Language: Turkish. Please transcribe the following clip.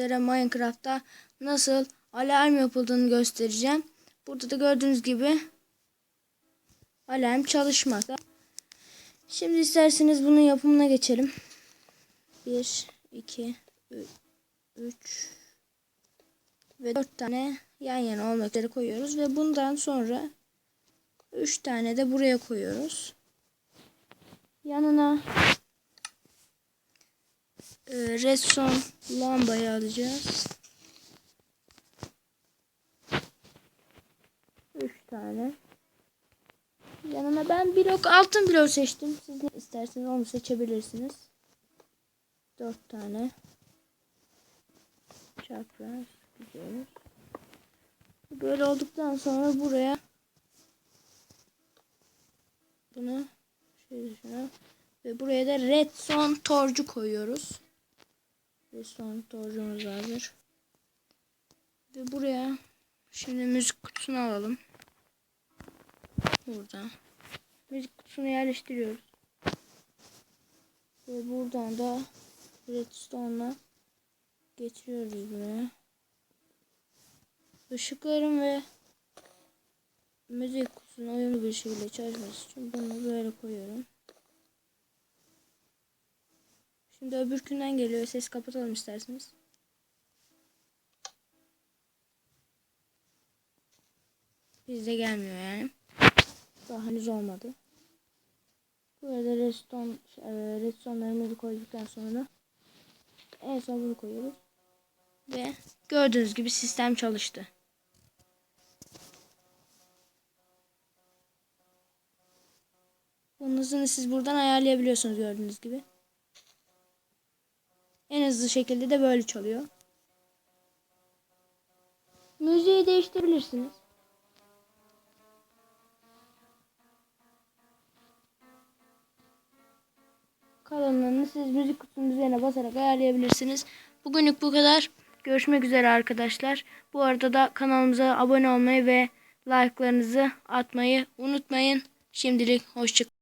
sizlere Minecraft'ta nasıl alarm yapıldığını göstereceğim. Burada da gördüğünüz gibi alarm çalışmakta. Şimdi isterseniz bunun yapımına geçelim. 1, 2, 3 ve 4 tane yan yana olmak üzere koyuyoruz. Ve bundan sonra 3 tane de buraya koyuyoruz. Yanına e, redstone lambayı alacağız. 3 tane. Yanına ben blok altın blok seçtim. Siz ne isterseniz onu seçebilirsiniz. 4 tane. Çapraz gidiyoruz. Böyle olduktan sonra buraya bunu şöyle şuna ve buraya da redstone torcu koyuyoruz. Redstone torcumuz hazır. Ve buraya şimdi müzik kutusunu alalım. Burada. Müzik kutusunu yerleştiriyoruz. Ve buradan da redstone'la geçiriyoruz buraya. Işıkların ve müzik kutusunun uyumlu bir şekilde çalışması için bunu böyle koyuyorum. Şimdi öbürkünden geliyor. Ses kapatalım isterseniz. Bizde gelmiyor yani. Daha henüz olmadı. Burada redstone, e, redstone'larımızı koyduktan sonra en son bunu koyuyoruz. Ve gördüğünüz gibi sistem çalıştı. Bunun hızını siz buradan ayarlayabiliyorsunuz gördüğünüz gibi. En hızlı şekilde de böyle çalıyor. Müziği değiştirebilirsiniz. Kalanlarını siz müzik kutunun üzerine basarak ayarlayabilirsiniz. Bugünlük bu kadar. Görüşmek üzere arkadaşlar. Bu arada da kanalımıza abone olmayı ve like'larınızı atmayı unutmayın. Şimdilik hoşçakalın.